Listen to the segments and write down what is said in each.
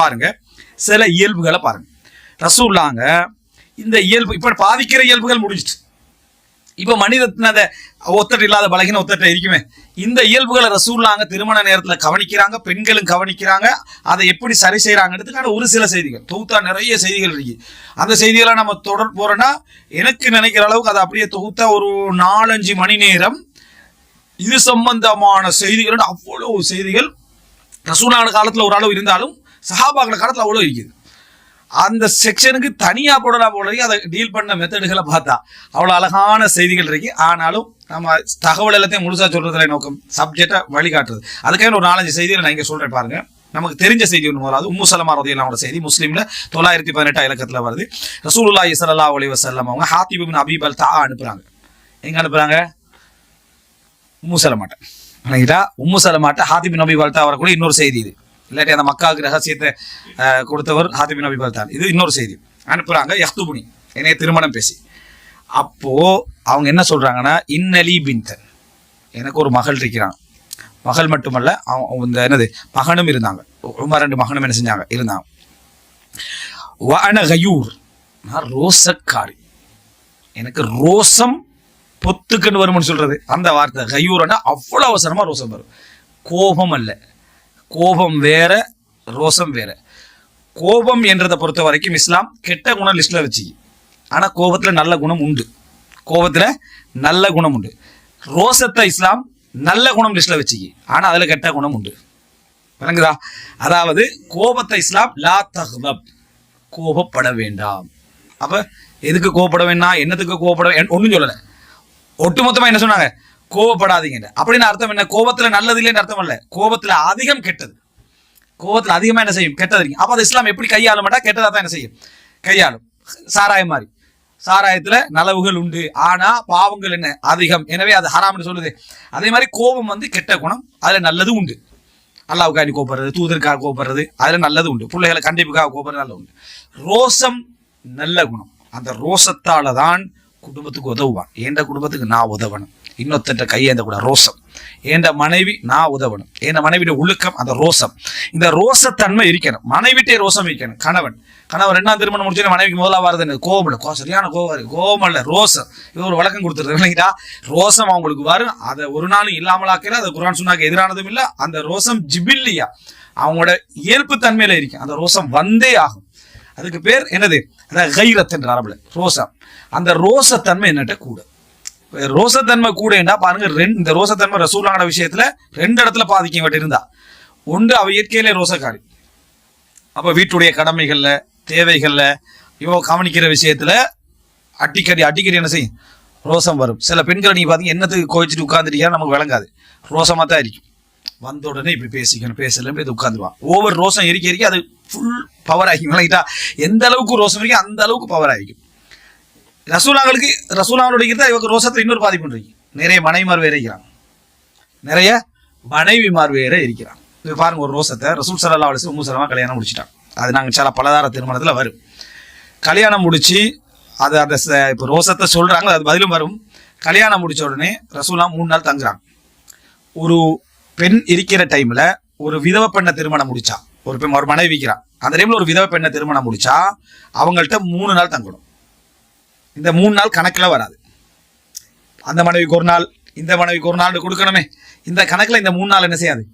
பாருங்க. சில இயல்புகளை பாருங்க. ரசூல்லாங்க இந்த இயல்பு இப்ப பாதிக்கிற இயல்புகள் முடிஞ்சிச்சு. இப்ப மனிதத்தின் அந்த ஒத்தட்டு இல்லாத பலகின ஒத்தட்ட இருக்குமே. இந்த இயல்புகளை ரசூல்லாங்க திருமண நேரத்தில் கவனிக்கிறாங்க பெண்களும் கவனிக்கிறாங்க. அதை எப்படி சரி செய்யறாங்கிறதுக்கான ஒரு சில செய்திகள். தொகுத்தா நிறைய செய்திகள் இருக்கு. அந்த செய்திகளை நம்ம தொடர் போறோம்னா எனக்கு நினைக்கிற அளவுக்கு அதை அப்படியே தொகுத்தா ஒரு நாலஞ்சு மணி நேரம் இது சம்பந்தமான செய்திகள் அவ்வளவு செய்திகள் ரசூலான காலத்தில் ஒரு அளவு இருந்தாலும் சஹாபாக்கள காலத்துல அவ்வளோ இருக்குது. அந்த செக்ஷனுக்கு தனியாக போடலாம் போடுறதுக்கு அதை டீல் பண்ண மெத்தடுகளை பார்த்தா அவ்வளோ அழகான செய்திகள் இருக்கு. ஆனாலும் நம்ம தகவல் எல்லாத்தையும் முழுசாக சொல்கிறதுல நோக்கம் சப்ஜெக்டை வழிகாட்டுறது. அதுக்காக ஒரு நாலஞ்சு செய்திகளை நான் இங்கே சொல்கிறேன் பாருங்கள் நமக்கு தெரிஞ்ச செய்தி ஒன்று முதலாவது. உம்மு சலமா ரதியல்லாவோட செய்தி முஸ்லீமில் தொள்ளாயிரத்தி பதினெட்டாம் இலக்கத்தில் வருது. ரசூலுல்லா இசலல்லா ஒலி வசல்லம் அவங்க ஹாத்திபின் அபீப் அல் தா அனுப்புகிறாங்க எங்கே அனுப்புகிறாங்க உம்மு சலமாட்டை. வணங்கிட்டா உம்மு சலமாட்டை ஹாத்திபின் அபீப் நபி பல்தா வரக்கூடிய இன்னொரு செய்தி இது. இல்லாட்டி அந்த மக்காவுக்கு ரகசியத்தை கொடுத்தவர் ஹாத்திப் நபி பல்தா இது இன்னொரு செய்தி. அனுப்புகிறாங்க யஹ்துபுனி என்னைய திருமணம் பேசி. அப்போது அவங்க என்ன சொல்கிறாங்கன்னா இன்னலி பின்தன். எனக்கு ஒரு மகள் இருக்கிறான். மகள் மட்டுமல்ல அவன் இந்த என்னது மகனும் இருந்தாங்க. ரொம்ப ரெண்டு மகனும் என்ன செஞ்சாங்க? இருந்தாங்க. வஅன நான் ரோசக்காரி. எனக்கு ரோசம் பொத்துக்குன்னு வரும்னு சொல்றது. அந்த வார்த்தை கையூரன்னா அவ்வளோ அவசரமாக ரோசம் வரும். கோபம் அல்ல. கோபம் வேற ரோசம் வேற. கோபம் என்றதை பொறுத்த வரைக்கும் இஸ்லாம் கெட்ட குணம் லிஸ்ட்ல வச்சு. ஆனா கோபத்துல நல்ல குணம் உண்டு. கோபத்துல நல்ல குணம் உண்டு. ரோசத்தை இஸ்லாம் நல்ல குணம் லிஸ்ட்ல வச்சுக்கி ஆனா அதுல கெட்ட குணம் உண்டு. விளங்குதா? அதாவது கோபத்தை இஸ்லாம் லா தஹ்லப் கோபப்பட வேண்டாம். அப்ப எதுக்கு கோபப்பட வேண்டாம்? என்னத்துக்கு கோபப்பட ஒன்றும் சொல்லலை. ஒட்டுமொத்தமாக ஒட்டுமொத்தமா என்ன சொன்னாங்க? கோபப்படாதீங்க அப்படின்னு அர்த்தம் என்ன? கோபத்துல நல்லது இல்லைன்னு அர்த்தம் இல்ல கோபத்துல அதிகம் கெட்டது. கோபத்துல அதிகமா என்ன செய்யும்? கெட்டது இருக்கு. அப்ப அது இஸ்லாம் எப்படி கையாள மாட்டா கெட்டதா தான் என்ன செய்யும்? கையாளும். சாராயம் மாதிரி. சாராயத்துல நலவுகள் உண்டு. ஆனா பாவங்கள் என்ன? அதிகம். எனவே அது ஹராம்னு சொல்லுது. அதே மாதிரி கோபம் வந்து கெட்ட குணம். அதுல நல்லது உண்டு. அல்லாவுக்காண்டி கோபப்படுறது தூதருக்காக கோபடுறது அதுல நல்லது உண்டு. பிள்ளைகளை கண்டிப்புக்காக கோபடுறது நல்லது உண்டு. ரோசம் நல்ல குணம். அந்த ரோசத்தால தான் குடும்பத்துக்கு உதவுவான். எந்த குடும்பத்துக்கு? நான் உதவணும். இன்னொருத்தட்ட கையேந்த கூட ரோசம். என் மனைவி? நான் உதவணும். என் மனைவியோட ஒழுக்கம்? அந்த ரோசம். இந்த ரோசத்தன்மை இருக்கணும். மனைவிட்டே ரோசம் இருக்கணும். கணவன். கணவன் ரெண்டாம் திருமணம் முடிச்சு மனைவிக்கு முதலா வருது எனக்கு கோபம் கோ சரியான கோபம் இருக்கு. கோபம் இல்லை. ரோசம். இது ஒரு வழக்கம் கொடுத்துருது இல்லைங்களா? ரோசம் அவங்களுக்கு வரும். அதை ஒரு நாளும் இல்லாமலாக்கல. அது குரான் சொன்னாக்கு எதிரானதும் இல்லை. அந்த ரோசம் ஜிபில்லியா. அவங்களோட இயல்பு தன்மையில இருக்கு. அந்த ரோசம் வந்தே ஆகும். அதுக்கு பேர் என்னது? அதான் கைரத் என்ற அரபுல. ரோசம். அந்த ரோசத்தன்மை என்னட்ட கூட ரோசத்தன்மை என்ன பாருங்க ரெண்டு இந்த ரோசத்தன்மை ரசூலான விஷயத்துல ரெண்டு இடத்துல பாதிக்கப்பட்டு இருந்தா ஒன்று அவ இயற்கையிலே ரோசக்காரி. அப்ப வீட்டுடைய கடமைகள்ல தேவைகள்ல இவ கவனிக்கிற விஷயத்துல அடிக்கடி அடிக்கடி என்ன செய்யும்? ரோசம் வரும். சில பெண்களை நீங்க பாத்தீங்க என்னத்துக்கு கோவிச்சுட்டு உட்காந்துருக்கா நமக்கு விளங்காது. ரோசமா தான் இருக்கும். வந்த உடனே இப்படி பேசிக்கணும் பேசலாம் போய் உட்காந்துருவான் ஓவர் ரோசம் எரிக்க எரிக்க அது ஃபுல் பவர் ஆகிக்கும் விளங்கிட்டா எந்த அளவுக்கு ரோசம் இருக்கோ அந்த அளவுக்கு பவர் ஆகிக்கும். ரசூலாங்களுக்கு ரசூலாங்களுடைய தான் இவங்க ரோசத்தில் இன்னொரு பாதிப்பு இருக்கு நிறைய மனைவிமார் வேற இருக்கிறாங்க. நிறைய மனைவிமார் வேற இருக்கிறாங்க. இது பாருங்க ஒரு ரோசத்தை ரசூல் சல்லா அலிஸ் உம்மு கல்யாணம் முடிச்சிட்டாங்க. அது நாங்கள் சில பலதார திருமணத்தில் வரும். கல்யாணம் முடித்து அது அந்த இப்போ ரோசத்தை சொல்கிறாங்க அது பதிலும் வரும். கல்யாணம் முடித்த உடனே ரசூலா மூணு நாள் தங்குறாங்க. ஒரு பெண் இருக்கிற டைமில் ஒரு விதவ பெண்ணை திருமணம் முடிச்சா ஒரு பெண் ஒரு மனைவி விற்கிறான் அந்த டைமில் ஒரு விதவ பெண்ணை திருமணம் முடிச்சா அவங்கள்ட்ட மூணு நாள் தங்கணும். இந்த மூணு நாள் கணக்கில் வராது. அந்த மனைவிக்கு ஒரு நாள் இந்த மனைவிக்கு ஒரு நாள் கொடுக்கணுமே. இந்த கணக்கில் இந்த மூணு நாள் என்ன செய்யாது?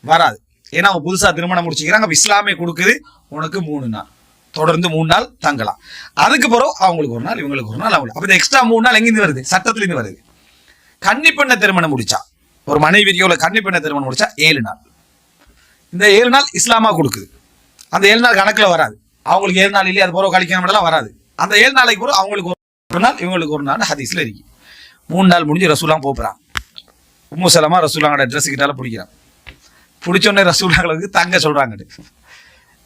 வராது. ஏன்னா அவங்க புதுசாக திருமணம் முடிச்சுக்கிறாங்க இஸ்லாமே கொடுக்குது உனக்கு மூணு நாள். தொடர்ந்து மூணு நாள் தங்கலாம். அதுக்கு பிறகு அவங்களுக்கு ஒரு நாள் இவங்களுக்கு ஒரு நாள் அவங்களுக்கு. அப்போ இந்த எக்ஸ்ட்ரா மூணு நாள் எங்கேருந்து வருது? சட்டத்துலேருந்து வருது. கன்னி பெண்ணை திருமணம் முடிச்சா ஒரு மனைவியோட கன்னி பெண்ணை திருமணம் முடிச்சா ஏழு நாள். இந்த ஏழு நாள் இஸ்லாமா கொடுக்குது. அந்த ஏழு நாள் கணக்கில் வராது. அவங்களுக்கு ஏழு நாள் இல்லையா? அது பிறகு கழிக்கணும் வராது. அந்த ஏழு நாளைக்கு பிறகு அவங்களுக்கு ஒரு நாள் இவங்களுக்கு ஒரு நாள் ஹதீஸ்ல இருக்கு. மூணு நாள் முடிஞ்சு ரசூலாம் போப்புறான். உம்மு சலமா ரசூலாங்கட ட்ரெஸ் கிட்டால பிடிக்கிறான். பிடிச்சோடனே ரசூலாங்களுக்கு தங்க சொல்றாங்க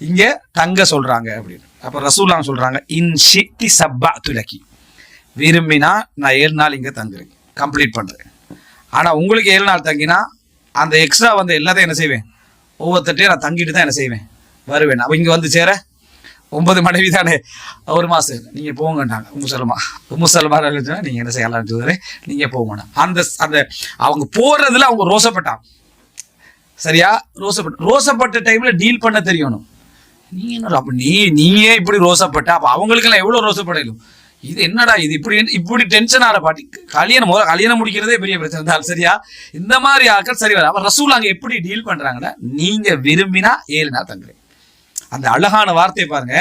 இங்க தங்க சொல்றாங்க அப்படின்னு. அப்ப ரசூலாம் சொல்றாங்க இன் ஷித்தி சப்பா துலக்கி. விரும்பினா நான் ஏழு நாள் இங்க தங்குறேன். கம்ப்ளீட் பண்றேன். ஆனா உங்களுக்கு ஏழு நாள் தங்கினா அந்த எக்ஸ்ட்ரா வந்து எல்லாத்தையும் என்ன செய்வேன்? ஒவ்வொருத்தட்டையும் நான் தங்கிட்டு தான் என்ன செய்வேன்? வருவேன். அப்ப இங்க வந்து சேர ஒன்பது மனைவி தானே. ஒரு மாசம். நீங்கள் போங்கண்டாங்க முசல்மா முசலமா நீங்கள் என்ன செய்யலாம்? நீங்கள் நீங்க போங்க அந்த அந்த அவங்க போகிறதுல அவங்க ரோசப்பட்டாங்க. சரியா? ரோசப்பட்ட ரோசப்பட்ட டைமில் டீல் பண்ண தெரியணும். நீ என்ன அப்போ நீ நீயே இப்படி ரோசப்பட்ட. அப்போ அவங்களுக்கெல்லாம் எவ்வளோ ரோசப்படையிலும்? இது என்னடா இது? இப்படி இப்படி டென்ஷன் ஆகிற பாட்டி. கல்யாணம் முதல்ல கல்யாணம் முடிக்கிறதே பெரிய பிரச்சனை தான் சரியா? இந்த மாதிரி ஆட்கள் சரி வர அப்போ ரசூல் அங்கே எப்படி டீல் பண்ணுறாங்கன்னா நீங்கள் விரும்பினா ஏழு நாள் தங்குறேன். அந்த அழகான வார்த்தையை பாருங்க.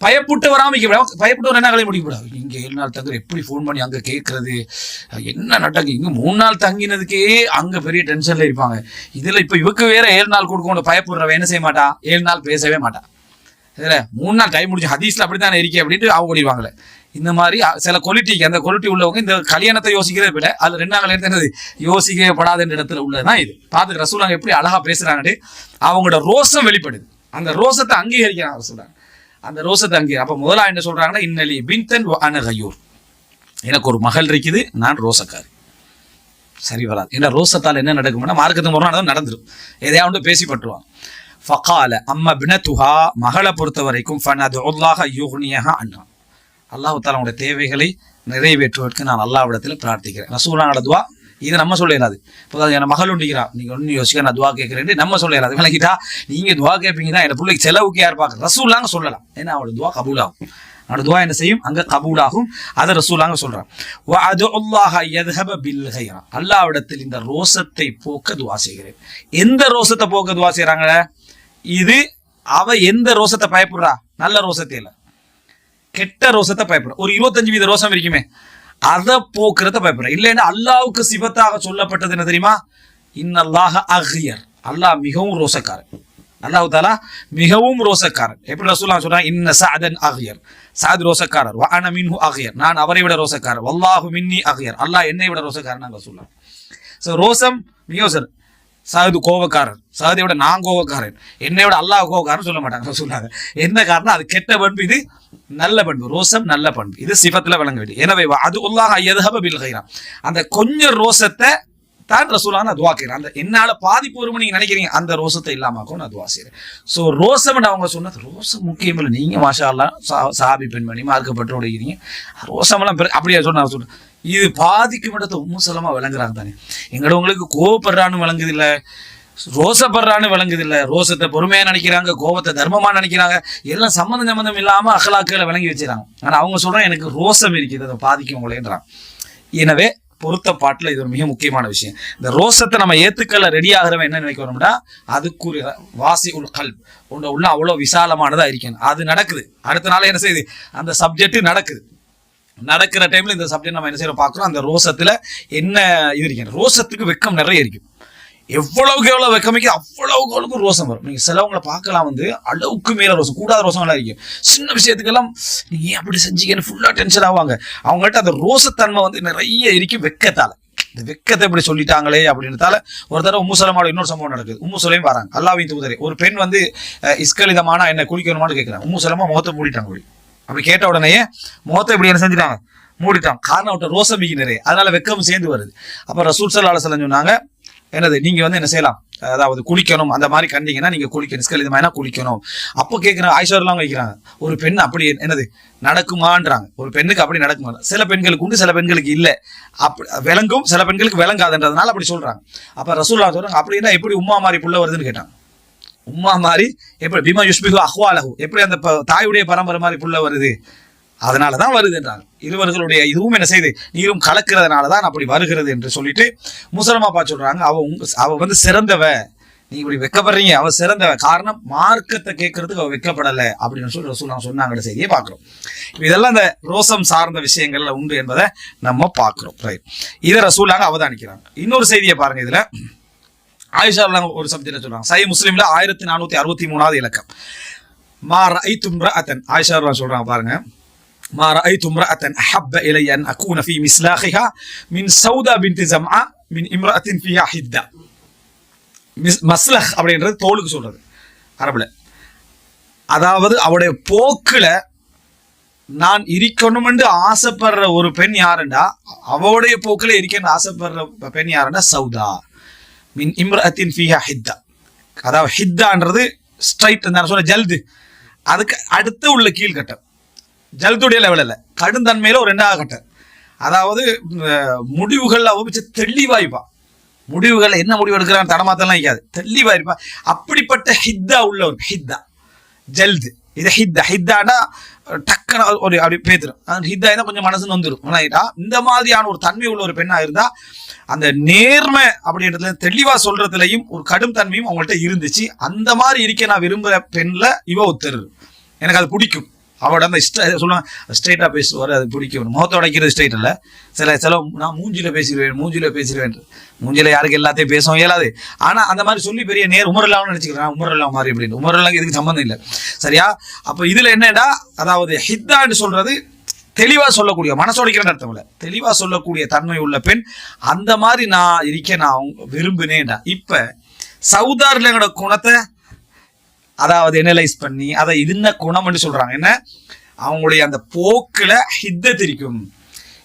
பயப்பட்டு வராமல் இங்கே பயப்பட்டு வர என்ன கலை முடிக்கப்படாது இங்கே ஏழு நாள் தங்குற எப்படி ஃபோன் பண்ணி அங்கே கேட்கறது என்ன நடங்க இங்கே மூணு நாள் தங்கினதுக்கே அங்கே பெரிய டென்ஷனில் இருப்பாங்க. இதில் இப்போ இவக்கு வேற ஏழு நாள் கொடுக்கணும். பயப்படுறவன் என்ன செய்ய மாட்டான் ஏழு நாள் பேசவே மாட்டான் இதில் மூணு நாள் டைம் முடிஞ்சு ஹதீஸில் அப்படி தானே இருக்கே அப்படின்ட்டு அவங்க ஓடிவாங்களே இந்த மாதிரி சில குவாலிட்டிக்கு அந்த குவாலிட்டி உள்ளவங்க இந்த கல்யாணத்தை யோசிக்கிறதே விட அது ரெண்டாம் கல்யாணத்தை என்னது? யோசிக்கப்படாத இடத்துல உள்ளதுதான் இது. பார்த்து ரசூலாங்க எப்படி அழகாக பேசுகிறாங்கட்டு அவங்களோட ரோசம் வெளிப்படுது. அந்த ரோசத்தை அங்கீகரிக்கிறாங்க சொல்றாங்க அந்த ரோசத்தை அங்கே அப்ப முதலா என்ன சொல்றாங்கன்னா இன்னலி பின்தன் அனகையூர் எனக்கு ஒரு மகள் இருக்குது நான் ரோசக்காரி. சரி வராது. ஏன்னா ரோசத்தால் என்ன நடக்கும்னா மார்க்கத்துக்கு முரணாக நடந்துடும் எதையாவது பேசி பட்டுருவான் ஃபகால அம்மா பினத்துஹா மகளை பொறுத்த வரைக்கும் ஃபனது உல்லாஹ யூஹ்னியஹா அண்ணா அல்லாஹு தாலா உங்களுடைய தேவைகளை நிறைவேற்றுவதற்கு நான் அல்லாவிடத்தில் பிரார்த்திக்கிறேன். ரசூலா நடதுவா இதை நம்ம சொல்ல இயலாது இப்போ என் மகள் ஒண்டிக்கிறான். நீங்கள் ஒன்றும் யோசிக்க நான் துவா கேட்குறேன் நம்ம சொல்ல இயலாது விளக்கிட்டா நீங்கள் துவா கேட்பீங்கன்னா என் பிள்ளைக்கு செலவுக்கு யார் பார்க்க ரசூல்லாங்க சொல்லலாம். ஏன்னா அவளோட துவா கபூலாகும். அவனோட துவா என்ன செய்யும்? அங்கே கபூலாகும். அதை ரசூலாங்க சொல்கிறான் அல்லாவிடத்தில் இந்த ரோசத்தை போக்க துவா செய்கிறேன். எந்த ரோசத்தை போக்க துவா செய்கிறாங்கள இது அவ எந்த ரோசத்தை பயப்படுறா? நல்ல ரோசத்தை இல்லை. கெட்ட ரோசத்தை பயப்படுறா. ஒரு இருபத்தஞ்சு வீத ரோசம் இருக்குமே. அதை போக்குறத பயப்படுறேன். இல்லைன்னா அல்லாவுக்கு சிபத்தாக சொல்லப்பட்டது என்ன தெரியுமா? இன்னல்லாக அஹியர். அல்லாஹ் மிகவும் ரோசக்காரன். அல்லாஹ் தாலா மிகவும் ரோசக்காரன். எப்படி ரசூல்லா சொல்றாங்க இன்ன சாதன் அஹ்யர். சாத் ரோசக்காரர். வ மின்ஹு அஹ்யர். நான் அவரை விட ரோசக்காரர் வல்லாஹு மின்னி அஹ்யர். அல்லாஹ் என்னை விட ரோசக்காரன் நாங்க சொல்லலாம் ஸோ ரோசம் மிகவும் சார் கோபக்காரன். கோவக்காரர் விட நான் கோவக்காரன் என்னை விட அல்லாஹ் கோபக்காரன் சொல்ல மாட்டாங்க சொல்லாங்க என்ன காரணம்? அது கெட்ட பண்பு இது நல்ல பண்பு. ரோசம் நல்ல பண்பு. இது சிபத்துல விளங்க வேண்டிய எனவே அது உள்ளாக எதுஹப பில் அந்த கொஞ்சம் ரோசத்தை தான் ரசூலான நான் துவா கேட்கிறேன் அந்த என்னால பாதிப்பு வரும்னு நீங்க நினைக்கிறீங்க. அந்த ரோசத்தை இல்லாமக்கும் நான் துவா செய்றேன். ஸோ ரோசம் அவங்க சொன்னது ரோசம் முக்கியம் இல்லை. நீங்க மாஷா அல்லா சா- சாபி பெண்மணி மார்க்கப்பட்டு இருக்கிறீங்க ரோசமெல்லாம் பெரு- அப்படியே சொன்ன சொல்றேன். இது பாதிக்கும் இடத்த உம்முசலமா விளங்குறாங்க தானே. எங்களோட உங்களுக்கு கோவப்படுறான்னு விளங்குது இல்ல ரோசப்படுறான்னு விளங்குது இல்ல ரோசத்தை பொறுமையா நினைக்கிறாங்க கோபத்தை தர்மமா நினைக்கிறாங்க. எல்லாம் சம்மந்தம் சம்மந்தம் இல்லாம அகலாக்களை விளங்கி வச்சுறாங்க ஆனா அவங்க சொல்றாங்க எனக்கு ரோசம் இருக்குது அதை பாதிக்கும் உங்களேன்றான் எனவே பொருத்த பாட்டில் இது ஒரு மிக முக்கியமான விஷயம். இந்த ரோசத்தை நம்ம ஏத்துக்கல ரெடி ஆகிறவன் என்ன நினைக்கிறோம்னா அதுக்குரிய வாசி உள் கல் உள்ள உள்ள அவ்வளோ விசாலமானதாக இருக்கணும் அது நடக்குது. அடுத்த நாள் என்ன செய்யுது? அந்த சப்ஜெக்ட் நடக்குது. நடக்கிற டைம்ல இந்த சப்ஜெக்ட் நம்ம என்ன செய்யறோம்? பார்க்குறோம். அந்த ரோசத்தில் என்ன இது இருக்கணும் ரோசத்துக்கு வெக்கம் நிறைய இருக்கும் எவ்வளவுக்கு எவ்வளவு வெக்கமிக்கு அவ்வளவுக்கு அவ்வளவுக்கு ரோசம் வரும். நீங்க சிலவங்களை பார்க்கலாம் வந்து அளவுக்கு மேல ரோசம் கூடாத ரோசம்லாம் இருக்கும் சின்ன விஷயத்துக்கெல்லாம் நீங்க ஏன் அப்படி செஞ்சீங்கன்னு ஃபுல்லா டென்ஷன் ஆவாங்க. அவங்கள்ட்ட அந்த ரோசத்தன்மை வந்து நிறைய இருக்கும் வெக்கத்தால. இந்த வெக்கத்தை இப்படி சொல்லிட்டாங்களே அப்படின்றதால ஒரு தடவை உம்முசலமாவோட இன்னொரு சம்பவம் நடக்குது. உம்முசலையும் வராங்க. அல்லாவின் தூதரே ஒரு பெண் வந்து அஹ், இஸ்கலிதமான என்ன குளிக்கணுமான்னு கேட்குறாங்க உம்முசலமா முகத்தை மூடிட்டாங்க அப்படி அப்படி கேட்ட உடனே முகத்தை இப்படி என்ன செஞ்சுட்டாங்க? மூடிட்டாங்க. காரணம் அவட்ட ரோசம் நிறைய அதனால வெக்கம் சேர்ந்து வருது. அப்புறம் ரசூல் சல்லா சொன்னாங்க என்னது நீங்க வந்து என்ன செய்யலாம்? அதாவது குளிக்கணும் அந்த மாதிரி கண்டிங்கன்னா நீங்க குளிக்கணும் ஸ்கலிதமாயினா குளிக்கணும். அப்போ கேட்குற ஆயிஷர்லாம் வைக்கிறாங்க ஒரு பெண் அப்படி என்னது நடக்குமான்றாங்க. ஒரு பெண்ணுக்கு அப்படி நடக்குமா? சில பெண்களுக்கு உண்டு சில பெண்களுக்கு இல்லை. அப்படி விளங்கும் சில பெண்களுக்கு விளங்காதுன்றதுனால அப்படி சொல்கிறாங்க அப்போ ரசூல்லா சொல்கிறாங்க அப்படின்னா எப்படி உம்மா மாதிரி புள்ள வருதுன்னு கேட்டாங்க. உம்மா மாதிரி எப்படி? பீமா யுஷ்பிகு அஹ்வாலகு எப்படி அந்த தாயுடைய பரம்பரை மாதிரி புள்ள வருது? அதனால தான் வருதுன்றாங்க இருவர்களுடைய இதுவும் என்ன செய்து நீரும் கலக்கிறதுனால தான் அப்படி வருகிறது என்று சொல்லிட்டு முசலமாப்பா சொல்றாங்க. அவ உங்க அவ வந்து சிறந்தவ. நீ இப்படி வெக்கப்படுறீங்க. அவ சிறந்தவ. காரணம் மார்க்கத்தை கேட்கறதுக்கு அவ வெக்கப்படலை அப்படின்னு சொல்லி ரசூல் சொன்னாங்கிற செய்தியை பார்க்குறோம். இதெல்லாம் இந்த ரோசம் சார்ந்த விஷயங்கள்ல உண்டு என்பதை நம்ம பார்க்குறோம். ரைட் இதை ரசூலாங்க அவதானிக்கிறாங்க. இன்னொரு செய்தியை பாருங்க இதுல. ஆயிஷா ஒரு சப்ஜெக்ட் சொல்றாங்க. சை முஸ்லீம்ல ஆயிரத்தி நானூத்தி அறுபத்தி மூணாவது இலக்கம். மா ரை தும்ரா அத்தன் ஆயிஷா சொல்றாங்க பாருங்க. ما رأيت امرأة أحب إلي أن أكون في مسلاخها من سودة بنت زمعة من امرأة فيها حدة மிஸ்- மஸ்லஹ் அப்படின்றது தோலுக்கு சொல்றது அரபுல அதாவது அவருடைய போக்குல நான் இருக்கணும் என்று ஆசைப்படுற ஒரு பெண் யாருண்டா அவளுடைய போக்குல இருக்கணும்னு ஆசைப்படுற பெண் யாருண்டா சௌதா மின் இம்ரஅத்தின் ஃபீஹா ஹித்தா அதாவது ஹித்தான்றது ஸ்ட்ரைட் நான் சொல்ல ஜல்து அதுக்கு அடுத்து உள்ள கீழ்கட்டம் ஜலத்துடைய லெவல் இல்லை கடுந்தன்மையில ஒரு ரெண்டாவது கட்டம். அதாவது முடிவுகளில் முடிவுகள்ல அவ முடிவுகள் என்ன முடிவு எடுக்கிறான் தடமாத்தெல்லாம் வைக்காது. தெளிவா இருப்பா அப்படிப்பட்ட ஹித்தா உள்ள ஒரு ஹித்தா. ஜல்து. இது ஹித்தா. ஹித்தானா டக்குன்னு ஒரு அப்படி பேத்துரும். அது ஹித்தா இருந்தால் கொஞ்சம் மனசு வந்துடும் ஆனாயிட்டா இந்த மாதிரியான ஒரு தன்மை உள்ள ஒரு பெண்ணா இருந்தா அந்த நேர்மை அப்படின்றதுல தெளிவா சொல்றதுலயும் ஒரு கடும் தன்மையும் அவங்கள்ட்ட இருந்துச்சு. அந்த மாதிரி இருக்க நான் விரும்புகிற பெண்ணில் இவ ஒத்தர் எனக்கு அது பிடிக்கும். அவட அந்த இஷ்ட சொல்லுவாங்க ஸ்ட்ரைட்டா பேசுவார் அது பிடிக்கும். முகத்தை உடைக்கிறது ஸ்ட்ரைட் இல்லை சில சில நான் மூஞ்சியில் பேசிடுவேன் மூஞ்சியில் பேசிடுவேன். மூஞ்சியில் யாருக்கு எல்லாத்தையும் பேசவும் இயலாது. ஆனால் அந்த மாதிரி சொல்லி பெரிய நேர் உமரலாம்னு நினச்சிக்கிறேன். உமரலாம் மாதிரி அப்படின்னு உமரலாம் இதுக்கு சம்மந்தம் இல்லை. சரியா? அப்போ இதில் என்னடா? அதாவது ஹித்தான்னு சொல்கிறது தெளிவாக சொல்லக்கூடிய மனசோடிக்கிற அர்த்தம் இல்லை. தெளிவாக சொல்லக்கூடிய தன்மை உள்ள பெண் அந்த மாதிரி நான் இருக்க நான் விரும்பினேன்டா. இப்போ சவுதாரில் குணத்தை அதாவது எனலைஸ் பண்ணி அதை என்ன குணம்னு சொல்றாங்க. என்ன? அவங்களுடைய அந்த போக்குல ஹித்தத் இருக்கும்.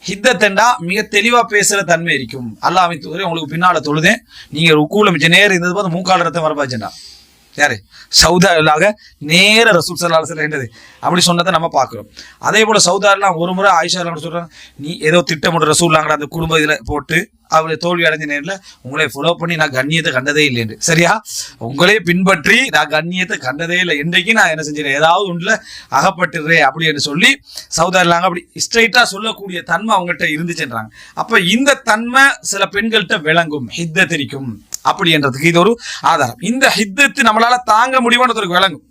ஹித்தத்தண்டா மிக தெளிவா பேசுற தன்மை இருக்கும். அல்லாஹ் தூதரே உங்களுக்கு பின்னால தொழுதேன். நீங்க ருக்கூல மிச்ச நேரம் இருந்தது போது மூக்கால் ரத்தம் வரப்பாச்சுண்டா யார்? சவுதாவிலாக நேர ரசூல் சல்லா என்னது? அப்படி சொன்னதை நம்ம பார்க்குறோம். அதே போல் சவுதாலாம் ஒரு முறை ஆயிஷா சொல்றாங்க? நீ ஏதோ திட்டமிட்ட ரசூல்லாங்கிற அந்த குடும்ப இதில் போட்டு அவளை தோல்வி அடைஞ்ச நேரில் உங்களை ஃபாலோ பண்ணி நான் கண்ணியத்தை கண்டதே இல்லைன்னு சரியா? உங்களே பின்பற்றி நான் கண்ணியத்தை கண்டதே இல்லை. இன்றைக்கு நான் என்ன செஞ்சிடறேன் ஏதாவது ஒன்றில் அகப்பட்டுறேன் அப்படின்னு சொல்லி சவுதாரிலாங்க அப்படி ஸ்ட்ரைட்டாக சொல்லக்கூடிய தன்மை அவங்ககிட்ட இருந்துச்சுன்றாங்க. அப்போ இந்த தன்மை சில பெண்கள்கிட்ட விளங்கும் ஹித்த தெரிக்கும் அப்படின்றதுக்கு இது ஒரு ஆதாரம். இந்த ஹித்தத்து நம்மளால தாங்க முடியுமான்றதுக்கு விளங்கும்.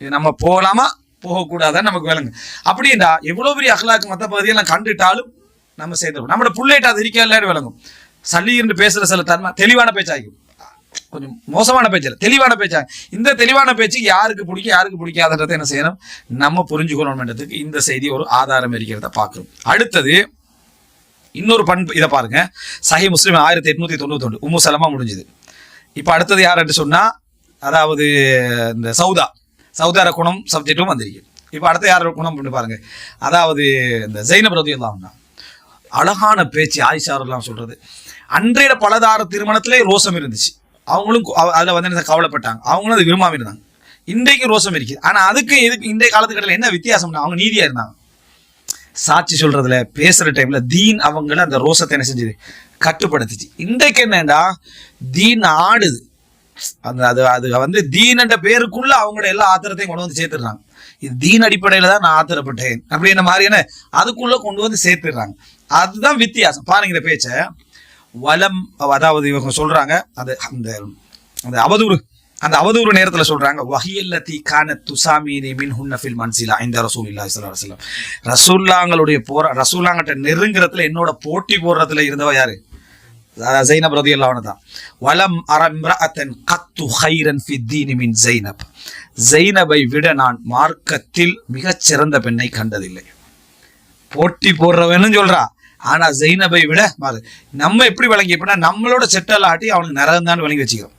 இது நம்ம போகலாமா போகக்கூடாதான் நமக்கு விளங்கு அப்படின்னா எவ்வளவு பெரிய அகலாக்கு மற்ற பகுதியெல்லாம் கண்டுட்டாலும் நம்ம சேர்ந்துருவோம். நம்மளோட புள்ளைகிட்ட அது இருக்கா எல்லாரும் விளங்கும். சளி என்று பேசுற சில தன்மை தெளிவான பேச்சாகும் கொஞ்சம் மோசமான பேச்சு இல்லை தெளிவான பேச்சா. இந்த தெளிவான பேச்சு யாருக்கு பிடிக்கும் யாருக்கு பிடிக்காதன்றதை என்ன செய்யணும்? நம்ம புரிஞ்சுக்கணும்ன்றதுக்கு இந்த செய்தி ஒரு ஆதாரம் இருக்கிறத பார்க்குறோம் அடுத்தது இன்னொரு பண்பு இதை பாருங்க. சஹி முஸ்லீம் ஆயிரத்தி எட்நூத்தி தொண்ணூத்தி ஒன்று உம்மு சலமா முடிஞ்சுது. இப்போ அடுத்தது யார் என்று சொன்னா அதாவது இந்த சவுதா. சவுதார குணம் சப்ஜெக்டும் வந்திருக்கு. இப்போ அடுத்த யார் குணம் பண்ணி பாருங்க. அதாவது இந்த ஜெயினப் ரதி அழகான பேச்சு ஆயிஷாரெல்லாம் சொல்றது. அன்றைய பலதார திருமணத்திலே ரோசம் இருந்துச்சு. அவங்களும் அதில் வந்து என்ன கவலைப்பட்டாங்க? அவங்களும் அது விரும்பாமல் இருந்தாங்க. இன்றைக்கு ரோசம் இருக்குது. ஆனால் அதுக்கு இதுக்கு இன்றைய காலத்துக்கட்டில் என்ன வித்தியாசம்னா அவங்க நீதியாக இருந்தாங்க. சாட்சி சொல்றதுல பேசுற டைம்ல தீன் அவங்கள அந்த ரோசத்தை என்ன செஞ்சது? கட்டுப்படுத்துச்சு. இன்றைக்கு என்னடா தீன் ஆடுது. அந்த அது அது வந்து தீன் என்ற பேருக்குள்ள அவங்களோட எல்லா ஆத்திரத்தையும் கொண்டு வந்து சேர்த்துடுறாங்க. இது தீன் அடிப்படையில தான் நான் ஆத்திரப்பட்டேன். அப்படின்ற மாதிரியான அதுக்குள்ள கொண்டு வந்து சேர்த்துடுறாங்க. அதுதான் வித்தியாசம். பாருங்க இந்த பேச்ச. வலம் அதாவது இவங்க சொல்றாங்க அது அந்த அந்த அவதூறு. அந்த அவதூறு நேரத்தில் சொல்றாங்க வஹியல்லதி கான துசாமீனி மின் ஹுன்னஃபில் மன்சிலா இந்த ரசூலில்லாஹி ஸல்லல்லாஹு அலைஹி ரசூல்லாங்களுடைய போற ரசூல்லாங்கிட்ட நெருங்குறதுல என்னோட போட்டி போடுறதுல இருந்தவ யாரு? அதாவது ரதி அல்லாவன தான். வலம் அரம்ரஅத்தன் கத்து ஹைரன் ஃபித்தீனி மின் ஜைனப். ஜைனபை விட நான் மார்க்கத்தில் மிகச்சிறந்த பெண்ணை கண்டதில்லை. போட்டி போடுறவன்னு சொல்றா. ஆனா ஜெயினபை விட மாறு நம்ம எப்படி விளங்கி எப்படின்னா நம்மளோட செட்டல் ஆட்டி அவனுக்கு நரகம் தான் விளங்கி வச்சுக்கிறோம்.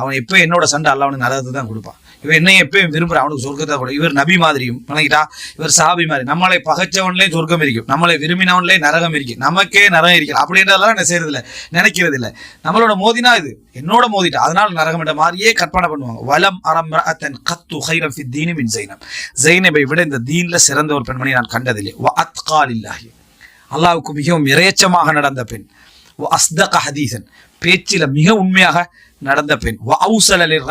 அவன் எப்போ என்னோட சண்டை அல்ல அவனுக்கு நல்லது தான் கொடுப்பான். இவன் என்னை எப்பயும் விரும்புகிறான் அவனுக்கு சொர்க்கத்தை கூட. இவர் நபி மாதிரியும் வணங்கிட்டா இவர் சாபி மாதிரி. நம்மளை பகைச்சவன்லேயும் சொர்க்கம் இருக்கும் நம்மளை விரும்பினவன்லேயே நரகம் இருக்கும் நமக்கே நரகம் இருக்கும் அப்படின்றதெல்லாம் என்ன செய்யறது இல்லை நினைக்கிறது இல்லை நம்மளோட மோதினா இது. என்னோட மோதிட்டா. அதனால நரகம் என்ற மாதிரியே கற்பனை பண்ணுவாங்க. வலம் அறம் தன் கத்து ஹைரம் ஃபி தீனி மின் ஜைனம். ஜைனபை விட இந்த தீனில் சிறந்த ஒரு பெண்மணி நான் கண்டதில்லை. வ அத்கால் இல்லாஹி அல்லாவுக்கு மிகவும் இறையச்சமாக நடந்த பெண். அஸ்தக ஹதீசன். பேச்சில் மிக உண்மையாக நடந்த பெண் வ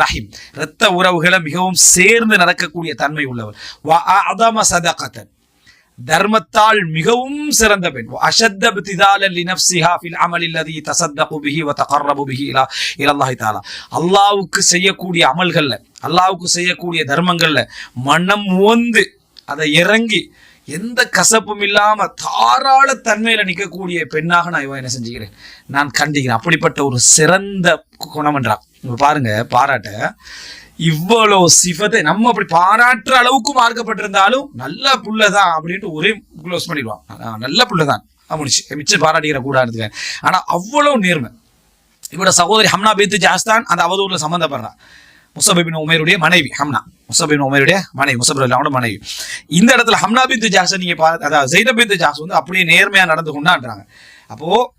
ரஹிம். இரத்த உறவுகளை மிகவும் சேர்ந்து நடக்கக்கூடிய தன்மை உள்ளவர். வ அதம சதகத்தன். தர்மத்தால் மிகவும் சிறந்த பெண். அஷத்த பிதால லினஃப்ஸிஹா ஃபில் அமலில் அதி தஸத்தகு பிஹி வ தகர்ரபு பிஹி இலா இலல்லாஹி தாலா அல்லாவுக்கு செய்யக்கூடிய அமல்களில் அல்லாவுக்கு செய்யக்கூடிய தர்மங்களில் மனம் ஓந்து அதை இறங்கி எந்த கசப்பும் இல்லாம தாராள தன்மையில நிற்கக்கூடிய பெண்ணாக நான் இவன் என்ன செஞ்சுக்கிறேன்? நான் கண்டிக்கிறேன். அப்படிப்பட்ட ஒரு சிறந்த குணம் என்றான் பாருங்க பாராட்ட. இவ்வளோ சிவத்தை நம்ம அப்படி பாராட்டுற அளவுக்கு மார்க்கப்பட்டிருந்தாலும் நல்ல புள்ளதான் அப்படின்ட்டு ஒரே க்ளோஸ் பண்ணிடுவான். நல்ல புள்ளதான். முடிச்சு. மிச்சம் பாராட்டிக்கிற கூடாதுங்க ஆனா அவ்வளவு நேர்மை. இவரோட சகோதரி ஹம்னா பேத்து ஜாஸ்தான் அந்த அவதூறுல சம்மந்தப்படுறான். முசபின் உமேருடைய மனைவி ஹம்னா. முசபின் உமேருடைய மனைவி முசபின் அவனோட மனைவி. இந்த இடத்துல ஹம்னா பிந்து ஜாஸ் நீங்க பா அதாவது ஜெயினப் பித்து ஜாஸ் வந்து அப்படியே நேர்மையா நடந்து கொண்டாடுறாங்க அப்போ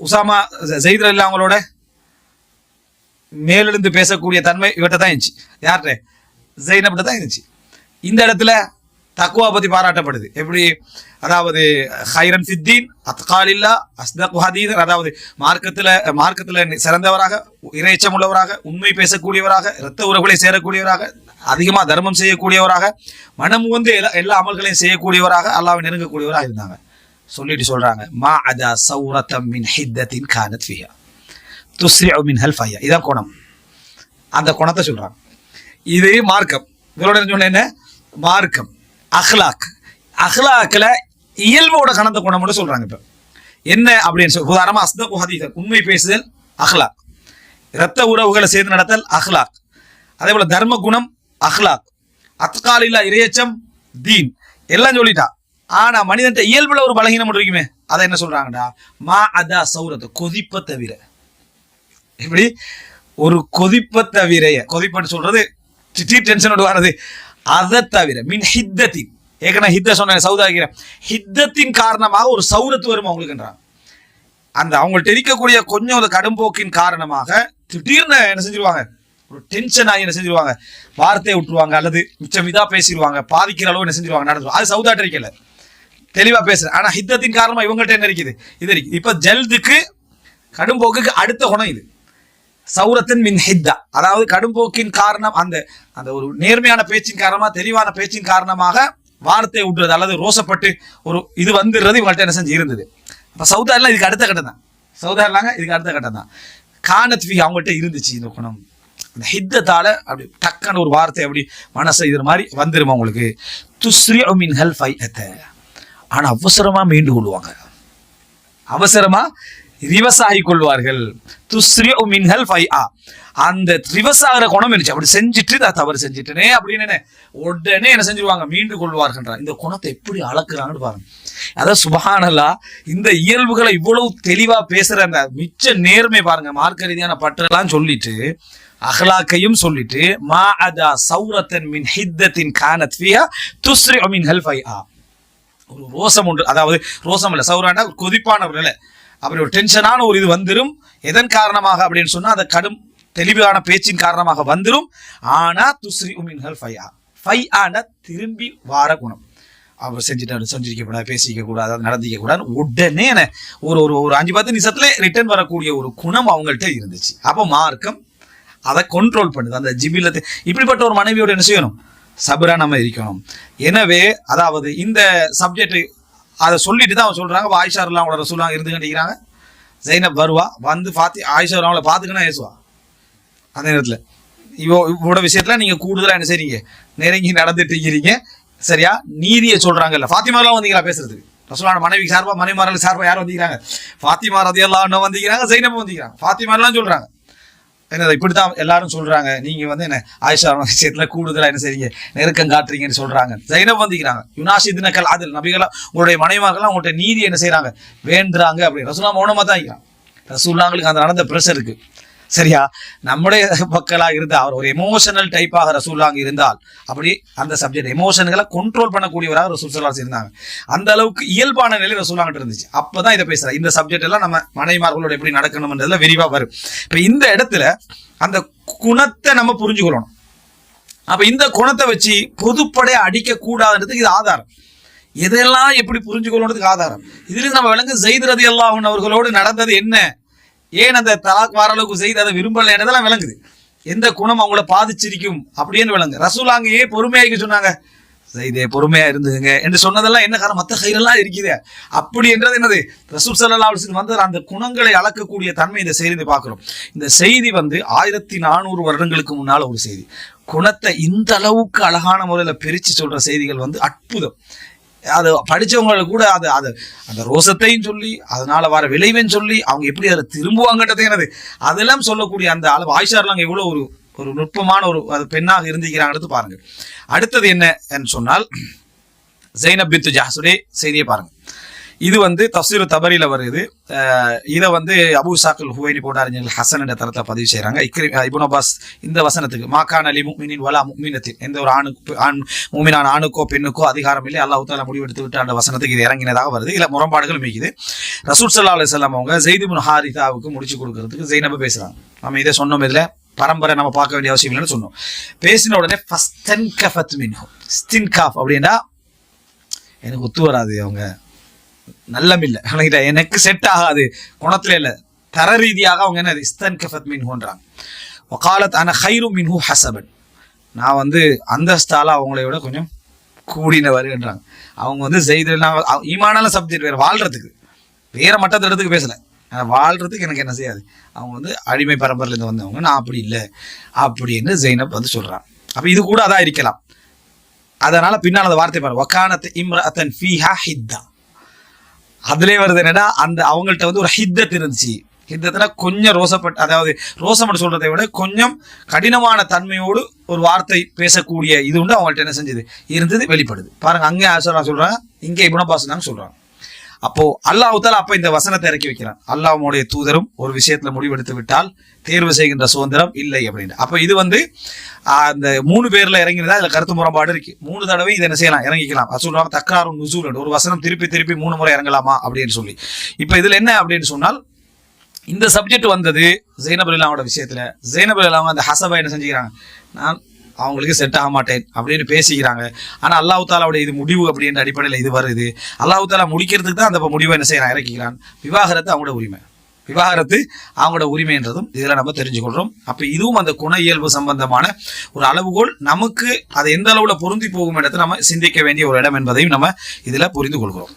உசாமா ஜெயித் அல்லா அவங்களோட மேலிருந்து பேசக்கூடிய தன்மை இவர்கிட்ட தான் இருந்துச்சு. யார்கிட்ட? ஜெயினப்ட்ட தான் இருந்துச்சு. இந்த இடத்துல தக்குவா பத்தி பாராட்டப்படுது. எப்படி? அதாவது ஹைரன் சித்தீன் அத்காலில்லா அஸ்தக் ஹதீதன் அதாவது மார்க்கத்துல மார்க்கத்துல சிறந்தவராக இறைச்சம் உள்ளவராக உண்மை பேசக்கூடியவராக இரத்த உறவுகளை சேரக்கூடியவராக அதிகமாக தர்மம் செய்யக்கூடியவராக மனம் வந்து எல்லா எல்லா அமல்களையும் செய்யக்கூடியவராக அல்லாவை நெருங்கக்கூடியவராக இருந்தாங்க. சொல்லிட்டு சொல்றாங்க மா அதா சௌரத்தம் மின் ஹித்தத்தின் கானத் ஃபிஹா துஸ்ரி மின் ஹல்ஃபையா இதான் குணம். அந்த குணத்தை சொல்றாங்க. இது மார்க்கம். இவரோட சொன்ன என்ன? மார்க்கம். அஹ்லாக். அஹ்லாக்கில் இயல்போட கணந்த குணம் சொல்கிறாங்க இப்போ. என்ன அப்படின்னு சொல்லி உதாரணமாக அஸ்தகு ஹதீதன் உண்மை பேசுதல் அஹ்லாக். இரத்த உறவுகளை சேர்ந்து நடத்தல் அஹ்லாக். அதே போல் தர்ம குணம் அஹ்லாக். அத்காலில்லா இரையச்சம் தீன். எல்லாம் சொல்லிட்டா. ஆனா மனிதன் இயல்புல ஒரு பலகீனம் இருக்குமே அதை என்ன சொல்றாங்கடா? மா அதா சௌரத்தை கொதிப்ப தவிர. இப்படி ஒரு கொதிப்ப தவிரைய கொதிப்பன்னு சொல்றது திடீர் டென்ஷனோடு வர்றது. அதை தவிர மின் ஹித்தத்தின் ஏற்கனவே ஹித்த சொன்ன சௌதாகிற ஹித்தத்தின் காரணமாக ஒரு சௌரத்து வரும் அவங்களுக்குன்றான் அந்த அவங்கள்ட்ட இருக்கக்கூடிய கொஞ்சம் ஒரு கடும்போக்கின் காரணமாக திடீர்னு என்ன செஞ்சிருவாங்க? ஒரு டென்ஷன் ஆகி என்ன செஞ்சிருவாங்க? வார்த்தையை விட்டுருவாங்க அல்லது மிச்சம் இதாக பேசிடுவாங்க பாதிக்கிற அளவு என்ன செஞ்சிருவாங்க நடந்துரும் அது சவுதாட்ட இருக்கல. தெளிவாக பேசுறேன். ஆனால் ஹித்தத்தின் காரணமாக இவங்கள்ட்ட என்ன இருக்குது? இது இருக்குது. இப்போ ஜல்துக்கு கடும்போக்குக்கு அடுத்த குணம் இது. சௌரத்தின் மின் ஹித்தா. அதாவது கடும்போக்கின் காரணம் அந்த அந்த ஒரு நேர்மையான பேச்சின் காரணமாக தெளிவான பேச்சின் காரணமாக வார்த்தை விடுறது அல்லது ரோசப்பட்டு ஒரு இது வந்துடுறது இவங்கள்ட்ட என்ன செஞ்சு இருந்தது. அப்ப சவுதாரிலாம் இதுக்கு அடுத்த கட்டம் தான். சவுதாரிலாங்க இதுக்கு அடுத்த கட்டம் தான். காணத்வி அவங்கள்ட்ட இருந்துச்சு இந்த குணம். அந்த ஹித்தத்தால் அப்படி டக்குன்னு ஒரு வார்த்தை அப்படி மனசை இது மாதிரி வந்துடும் உங்களுக்கு. துஸ்ரி மின் ஹெல்ப் ஐ ஆனால் அவசரமா மீண்டு கொள்வாங்க. அவசரமா ரிவர்ஸ் கொள்வார்கள் துஸ்ரி மின்ஹல் ஃபை ஆ அந்த ரிவர்ஸ் ஆகிற குணம் இருந்துச்சு. அப்படி செஞ்சுட்டு நான் தவறு செஞ்சுட்டேனே அப்படின்னு உடனே என்ன செஞ்சுருவாங்க? மீண்டு கொள்வார்கள்ன்ற இந்த குணத்தை எப்படி அளக்குறாங்கன்னு பாருங்க. அதான் சுபஹானல்லா இந்த இயல்புகளை இவ்வளவு தெளிவாக பேசுற அந்த மிச்ச நேர்மை பாருங்க. மார்க்க ரீதியான பற்றெல்லாம் சொல்லிட்டு அஹ்லாக்கையும் சொல்லிட்டு மா அதா சௌரத்தன் மின் ஹித்தத்தின் கானத் ஃபியா துஸ்ரி மின் ஹெல்ஃபை ஆ ஒரு ரோசம் ஒன்று அதாவது ரோசம் இல்லை சௌராண்டா ஒரு கொதிப்பான அப்படி ஒரு டென்ஷனான ஒரு இது வந்துடும் எதன் காரணமாக அப்படின்னு சொன்னால் அந்த கடும் தெளிவான பேச்சின் காரணமாக வந்துடும் ஆனா துஸ்ரி உமின்கள் ஃபையா ஃபை ஆனா திரும்பி வார குணம். அவர் செஞ்சுட்டாரு செஞ்சிருக்க கூடாது பேசிக்க கூடாது அதை நடந்திக்க கூடாது உடனே என்ன ஒரு ஒரு ஒரு அஞ்சு பத்து நிமிஷத்துல ரிட்டர்ன் வரக்கூடிய ஒரு குணம் அவங்கள்ட்ட இருந்துச்சு. அப்போ மார்க்கம் அதை கண்ட்ரோல் பண்ணுது. அந்த ஜிபிலத்தை இப்படிப்பட்ட ஒரு மனைவியோட என்ன செய்யணும்? சபரா நம்ம இருக்கணும். எனவே அதாவது இந்த சப்ஜெக்ட் அதை சொல்லிட்டு தான் அவன் சொல்றாங்க. ஆயிஷா எல்லாம் அவங்களோட ரசூலாங்க இருந்து ஜெயினப் வருவா. வந்து பார்த்து ஆயிஷா அவங்கள பார்த்துக்கினா ஏசுவா. அந்த நேரத்தில். இவோ இவோட விஷயத்துல நீங்க கூடுதலாக என்ன செய்றீங்க? நெருங்கி நடந்துட்டு இருக்கிறீங்க. சரியா? நீதியை சொல்றாங்கல்ல. ஃபாத்திமாலாம் வந்தீங்களா பேசுறதுக்கு? ரசூலான மனைவி சார்பா மனைமார்கள் சார்பா யார் வந்திருக்காங்க ஃபாத்திமா ரதியெல்லாம் வந்திருக்கிறாங்க ஜெயினப் வந்திருக்கிறாங்க. ஃபாத்திமாலாம் சொல்றாங்க. என்ன இப்படித்தான் எல்லாரும் சொல்றாங்க. நீங்க வந்து என்ன ஆயிஷா விஷயத்துல கூடுதலா என்ன செய்றீங்க? நெருக்கம் காட்டுறீங்கன்னு சொல்றாங்க. ஜைனப் வந்திக்கிறாங்க யுனாசி தினக்கல் அதில் நபிகளா உங்களுடைய மனைவாக்கெல்லாம் உங்கள்கிட்ட நீதி என்ன செய்றாங்க? வேண்டுறாங்க அப்படின்னு. ரசூலா மௌனமா தான் இருக்கிறான் ரசூல்லாங்களுக்கு அந்த நடந்த பிரஷர் இருக்கு. சரியா? நம்முடைய மக்களாக இருந்தால் அவர் ஒரு எமோஷனல் டைப்பாக ரசூல்லாங்க இருந்தால் அப்படி அந்த சப்ஜெக்ட் எமோஷன்களை கண்ட்ரோல் பண்ணக்கூடியவராக ரசூல் சலாஸ் இருந்தாங்க. அந்த அளவுக்கு இயல்பான நிலை ரசூலாங்கிட்ட இருந்துச்சு. அப்போ தான் இதை பேசுகிறேன் இந்த சப்ஜெக்ட் எல்லாம் நம்ம மனைவிமார்களோட எப்படி நடக்கணும்ன்றதுல விரிவாக வரும். இப்போ இந்த இடத்துல அந்த குணத்தை நம்ம புரிஞ்சுக்கொள்ளணும். அப்போ இந்த குணத்தை வச்சு பொதுப்படையாக அடிக்கக்கூடாதுன்றதுக்கு இது ஆதாரம். எதெல்லாம் எப்படி புரிஞ்சுக்கொள்ளணுன்றதுக்கு ஆதாரம். இதுலேருந்து நம்ம விளங்கு ஜெயித் ரதி அல்லாஹன் அவர்களோடு நடந்தது என்ன? ஏன் அந்த தலாக் வர அளவுக்கு செய்து அதை விரும்பல என்னதெல்லாம் விளங்குது. எந்த குணம் அவங்கள பாதிச்சிருக்கும் அப்படின்னு விளங்கு. ரசூலாங்க ஏன் பொறுமையாக்க சொன்னாங்க? இதே பொறுமையா இருந்துங்க என்று சொன்னதெல்லாம் என்ன காரணம்? மற்ற கயிறெல்லாம் இருக்குது. அப்படி என்றது என்னது? ரசூல் சல்லா அலிஸ்லம் வந்து அந்த குணங்களை அளக்கக்கூடிய தன்மை இந்த செய்தி பார்க்குறோம். இந்த செய்தி வந்து ஆயிரத்தி நானூறு வருடங்களுக்கு முன்னால் ஒரு செய்தி. குணத்தை இந்த அளவுக்கு அழகான முறையில் பிரித்து சொல்ற செய்திகள் வந்து அற்புதம். அது படித்தவங்களுக்கு கூட அது அது அந்த ரோசத்தையும் சொல்லி அதனால் வர விளைவையும் சொல்லி அவங்க எப்படி அதை திரும்புவாங்கன்றதே என்னது அதெல்லாம் சொல்லக்கூடிய அந்த அளவு ஆயிஷார்லாங்க எவ்வளோ ஒரு ஒரு நுட்பமான ஒரு அது பெண்ணாக இருந்திருக்கிறாங்கிறது பாருங்கள் அடுத்தது என்ன என்று சொன்னால் ஜெய்னப் பித்து ஜாசுடைய செய்தியை பாருங்கள் இது வந்து தப்சீர் தபரியில் வருது. இதை வந்து அபு சாக்கல் ஹுவைனி போட்ட அறிஞர்கள் ஹசன் என்ற தரத்தை பதிவு செய்கிறாங்க இக்ரி இபுன் அப்பாஸ் இந்த வசனத்துக்கு மாக்கான் அலி முக்மினின் வலா முக்மினத்தின் எந்த ஒரு ஆணுக்கு ஆண் மூமினான ஆணுக்கோ பெண்ணுக்கோ அதிகாரம் இல்லை. அல்லாஹு தாலா முடிவெடுத்து விட்டு அந்த வசனத்துக்கு இது இறங்கினதாக வருது. இல்லை முரண்பாடுகள் மிகுது. ரசூல் சல்லா அலுவலாம் அவங்க ஜெய்துபின் ஹாரிதாவுக்கு முடிச்சு கொடுக்கறதுக்கு ஜெய்னபு பேசுகிறாங்க நம்ம இதை சொன்னோம் இதில். பரம்பரை நம்ம பார்க்க வேண்டிய அவசியம் இல்லைன்னு சொன்னோம். பேசின உடனே ஃபஸ்டன் கஃபத் மின்ஹும் ஸ்டின் காஃப் அப்படின்னா எனக்கு ஒத்து வராது அவங்க. நல்லம் இல்லை விளங்கிட்டா? எனக்கு செட் ஆகாது. குணத்துல இல்லை. தர ரீதியாக அவங்க என்ன இஸ்தன் கஃபத் மின்ஹுன்றாங்க ஒகாலத் அன ஹைரு மின்ஹு ஹசபன். நான் வந்து அந்தஸ்தால அவங்களை விட கொஞ்சம் கூடினவருன்றாங்க அவங்க வந்து செய்தெல்லாம் ஈமானால சப்ஜெக்ட் வேறு வாழ்கிறதுக்கு வேறு மட்டத்து இடத்துக்கு பேசலை. வாழ்கிறதுக்கு எனக்கு என்ன செய்யாது. அவங்க வந்து அடிமை பரம்பரையிலேருந்து வந்தவங்க. நான் அப்படி இல்லை. அப்படின்னு ஜெய்னப் வந்து சொல்கிறான் அப்போ இது கூட அதான் இருக்கலாம். அதனால் பின்னால் அந்த வார்த்தை பாரு. இம்ரா அத்தன் ஃபீஹா ஹித்தா. அதுலயே வருது என்னடா அந்த அவங்கள்ட்ட வந்து ஒரு ஹித்தத் இருந்துச்சு. ஹித்தத்துல கொஞ்சம் ரோசப்பட்டு அதாவது ரோசப்பட்டு சொல்றதை விட கொஞ்சம் கடினமான தன்மையோடு ஒரு வார்த்தை பேசக்கூடிய இது உண்டு. அவங்கள்ட்ட என்ன செஞ்சது? இருந்தது வெளிப்படுது. பாருங்க அங்கே ஆசரா சொல்றாங்க இங்கே இபுனபாசனாங்க சொல்றாங்க அப்போ அல்லாஹால அப்ப இந்த வசனத்தை இறக்கி வைக்கிறான். அல்லாஹ்வுடைய தூதரும் ஒரு விஷயத்துல முடிவெடுத்து விட்டால் தேர்வு செய்கின்ற சுதந்திரம் இல்லை அப்படின்னு அப்ப இது வந்து அந்த மூணு பேர்ல இறங்கினதா? இதுல கருத்து முரண்பாடு இருக்கு. மூணு தடவை இதை என்ன செய்யலாம்? இறங்கிக்கலாம். அது தக்காரும் நுசூல் ஒரு வசனம் திருப்பி திருப்பி மூணு முறை இறங்கலாமா? அப்படின்னு சொல்லி. இப்ப இதுல என்ன அப்படின்னு சொன்னால் இந்த சப்ஜெக்ட் வந்தது ஜெயினபுல் இல்லாமோட விஷயத்துல. ஜெயினபுல் இல்லாம அந்த ஹசபா என்ன செஞ்சுக்கிறாங்க? நான் அவங்களுக்கு செட் ஆக மாட்டேன் அப்படின்னு பேசிக்கிறாங்க. ஆனா அல்லாஹு தாலாவுடைய இது முடிவு அப்படின்ற அடிப்படையில் இது வருது. அல்லாஹு தாலா முடிக்கிறதுக்கு தான் அந்த முடிவை என்ன செய்யறான்? இறக்கிக்கிறான் விவாகரத்து அவங்களோட உரிமை. விவாகரத்து அவங்களோட உரிமைன்றதும் இதில் நம்ம தெரிஞ்சுக்கொள்கிறோம் அப்போ இதுவும் அந்த குண இயல்பு சம்பந்தமான ஒரு அளவுகோல். நமக்கு அது எந்த அளவுல பொருந்தி போகும் இடத்தை நம்ம சிந்திக்க வேண்டிய ஒரு இடம் என்பதையும் நம்ம இதில் புரிந்து கொள்கிறோம்.